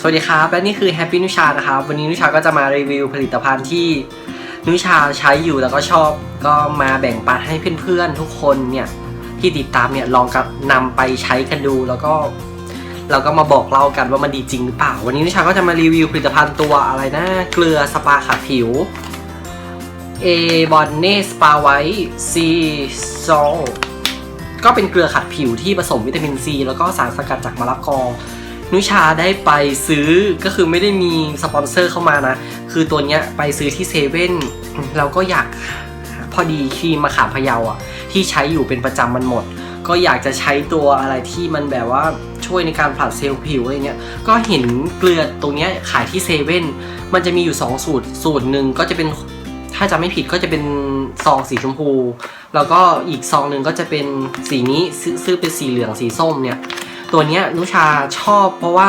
สวัสดีครับ และนี่คือ Happy นุชานะครับ วันนี้นุชาก็จะมารีวิวผลิตภัณฑ์ที่นุชาใช้อยู่แล้วก็ชอบ ก็มาแบ่งปันให้เพื่อนๆทุกคนเนี่ยที่ติดตามเนี่ยลองกับนำไปใช้กันดูแล้วก็เราก็มาบอกเล่ากันว่ามันดีจริงหรือเปล่า วันนี้นุชาก็จะมารีวิวผลิตภัณฑ์ตัวอะไรนะ เกลือสปาขัดผิวเอบอนเนสปาไวซีซองก็เป็นเกลือขัดผิวที่ผสมวิตามินซีแล้วก็สารสกัดจากมะละกอ นุชาได้ไปซื้อก็คือไม่ได้มีสปอนเซอร์เข้ามานะ คือตัวเนี้ยไปซื้อที่เซเว่นเราก็อยากพอดีครีมมะขามพะเยาอะ ที่ใช้อยู่เป็นประจำมันหมด ก็อยากจะใช้ตัวอะไรที่มันแบบว่าช่วยในการผลัดเซลล์ผิวอะไรเงี้ยก็เห็นเกลือตรงเนี้ยขายที่เซเว่นมันจะมีอยู่ 2 สูตร สูตรหนึ่งก็จะเป็นถ้าจะไม่ผิดก็จะเป็นซองสีชมพู แล้วก็อีกซองหนึ่งก็จะเป็นสีนี้ซื้อซื้อเป็นสีเหลืองสีส้มเนี่ย ตัวเนี้ยนุชาชอบเพราะว่า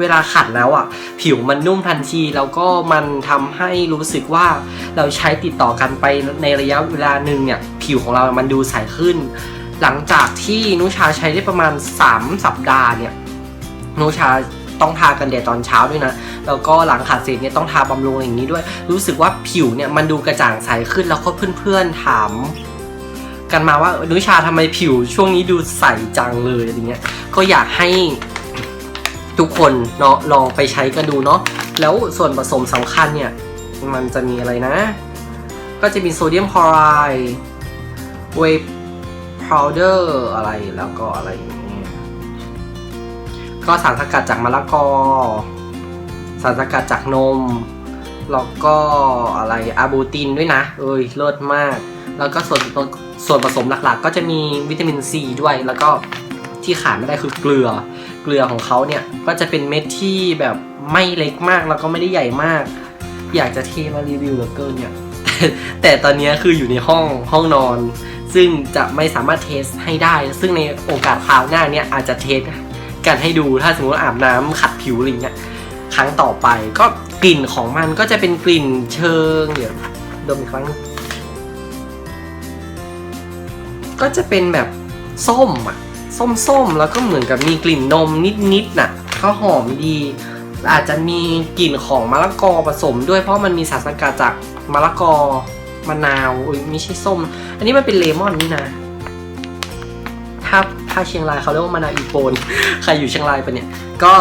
เวลาขัดแล้วอะ ผิวมันนุ่มทันที แล้วก็มันทำให้รู้สึกว่าเราใช้ติดต่อกันไปในระยะเวลาหนึ่งเนี่ย ผิวของเรามันดูใสขึ้น หลังจากที่นุชาใช้ได้ประมาณ 3 สัปดาห์เนี่ยนุชาต้องทากันแดดตอนเช้าด้วยนะ แล้วก็หลังขัดเสร็จเนี่ยต้องทาบำรุงอย่างนี้ด้วย รู้สึกว่าผิวเนี่ยมันดูกระจ่างใสขึ้นแล้วก็เพื่อนๆถาม กันมาว่านุชาทำไมผิวช่วงนี้ดูใสจังเลยอะไรเงี้ยก็อยากให้ทุกคนเนาะลองไปใช้กันดูเนาะแล้วส่วนผสมสำคัญเนี่ยมันจะมีอะไรนะ ก็จะมีโซเดียมคลอไรด์เวย์พาวเดอร์อะไรแล้วก็อะไรอย่างเงี้ยก็สารสกัดจากมะละกอ สารสกัดจากนม แล้วก็อะไรอะบูตินด้วยนะ เอ้ยเลิศมาก แล้วก็ส่วน ส่วนผสมหลักๆ ก็จะมีวิตามินซีด้วยแล้วก็ที่ขาดไม่ได้คือเกลือ เกลือของเขาเนี่ยก็จะเป็นเม็ดที่แบบไม่เล็กมากแล้วก็ไม่ได้ใหญ่มาก อยากจะเทมารีวิวเหลือเกินเนี่ยแต่ตอนนี้คืออยู่ในห้องห้องนอน ซึ่งจะไม่สามารถเทสให้ได้ ซึ่งในโอกาสคราวหน้าเนี่ยอาจจะเทสกันให้ดูถ้าสมมติอาบน้ำขัดผิวอะไรเงี้ยครั้งต่อไปก็กลิ่นของมันก็จะเป็นกลิ่นเชิงเดี๋ยวดมอีกครั้ง ก็จะเป็นแบบส้มอะส้มๆ แล้วก็เหมือนกับมีกลิ่นนมนิดๆน่ะก็หอมดี อาจจะมีกลิ่นของมะละกอผสมด้วยเพราะมันมีสารสกัดจากมะละกอมะนาวอุ้ยไม่ใช่ส้ม อันนี้มันเป็นเลมอนนี่นะถ้าถ้าเชียงรายเขาเรียกว่ามะนาวอีโปนใครอยู่เชียงรายปะเนี่ย ก็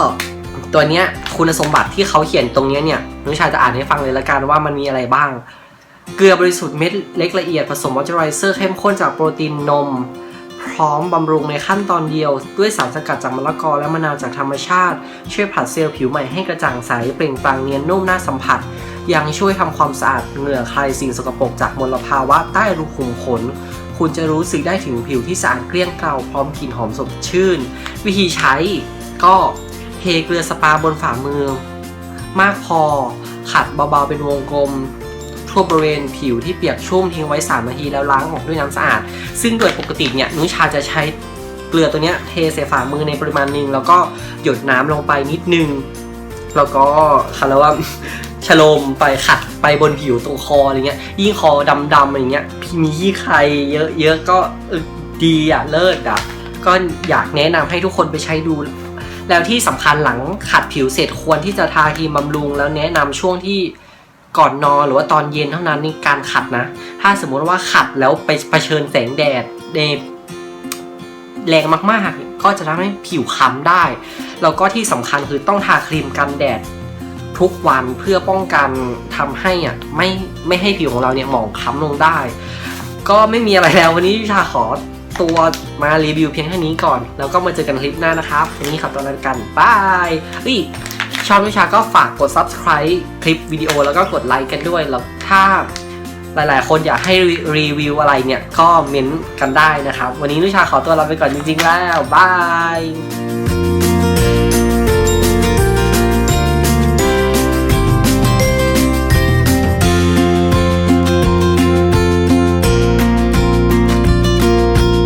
ตัวเนี้ยคุณสมบัติที่เขาเขียนตรงเนี้ยเนี่ยนุชาจะอ่านให้ฟังเลยละกันว่ามันมีอะไรบ้าง เกลือบริสุทธิ์เม็ดเล็กละเอียดผสมมอเจอไรเซอร์เข้มข้นจากโปรตีนนม พร้อมบำรุงในขั้นตอนเดียว ด้วยสารสกัดจากมะละกอและมะนาวจากธรรมชาติ ช่วยผลัดเซลล์ผิวใหม่ให้กระจ่างใสเปล่งปลั่งเนียนนุ่มน่าสัมผัส ยังช่วยทำความสะอาดเหงื่อคลายสิ่งสกปรกจากมลภาวะใต้รูขุมขนคุณจะรู้สึกได้ถึงผิวที่สะอาดเกลี้ยงเกลาพร้อมกลิ่นหอมสดชื่น วิธีใช้ก็เทเกลือสปาบนฝ่ามือ มากพอขัดเบาๆเป็นวงกลม ทั่วบริเวณผิวที่เปียกชุ่มทิ้งไว้ 3 นาทีแล้วล้างออกด้วยน้ำสะอาด ซึ่งโดยปกติเนี่ยนุชาจะใช้เกลือตัวเนี้ยเทใส่ฝ่ามือในปริมาณหนึ่งแล้วก็หยดน้ำลงไปนิดนึง แล้วก็คาร์ว่าชโลมไปขัดไปบนผิวตรงคออะไรเงี้ยยิ่งคอดำๆอะไรเงี้ยพี่มียี่ใครเยอะๆก็ดีอะเลิศอะก็อยากแนะนำให้ทุกคนไปใช้ดู แล้วที่สำคัญหลังขัดผิวเสร็จควรที่จะทาครีมบำรุงแล้วแนะนำช่วงที่ ก่อนนอนหรือว่าตอนเย็นเท่านั้นนี่การขัดนะ ถ้าสมมุติว่าขัดแล้วไปเผชิญแสงแดดในแรงมากๆ ก็จะทำให้ผิวค้ำได้ แล้วก็ที่สำคัญคือต้องทาครีมกันแดดทุกวันเพื่อป้องกันทำให้อะไม่ไม่ให้ผิวของเราเนี่ยหมองค้ำลงได้ ก็ไม่มีอะไรแล้ววันนี้ชาขอตัวมารีวิวเพียงเท่านี้ก่อน แล้วก็มาเจอกันคลิปหน้านะครับวันนี้ขอตัวลาไปกันบายเฮ้ย ชอบวิชาก็ฝากกด subscribe คลิปวิดีโอแล้วก็กดไลค์กันด้วย แล้วถ้าหลายๆ คนอยากให้รีวิวอะไรเนี่ย ก็เม้นต์กันได้นะครับ วันนี้นุชาขอตัวลาไปก่อนจริงๆแล้ว บาย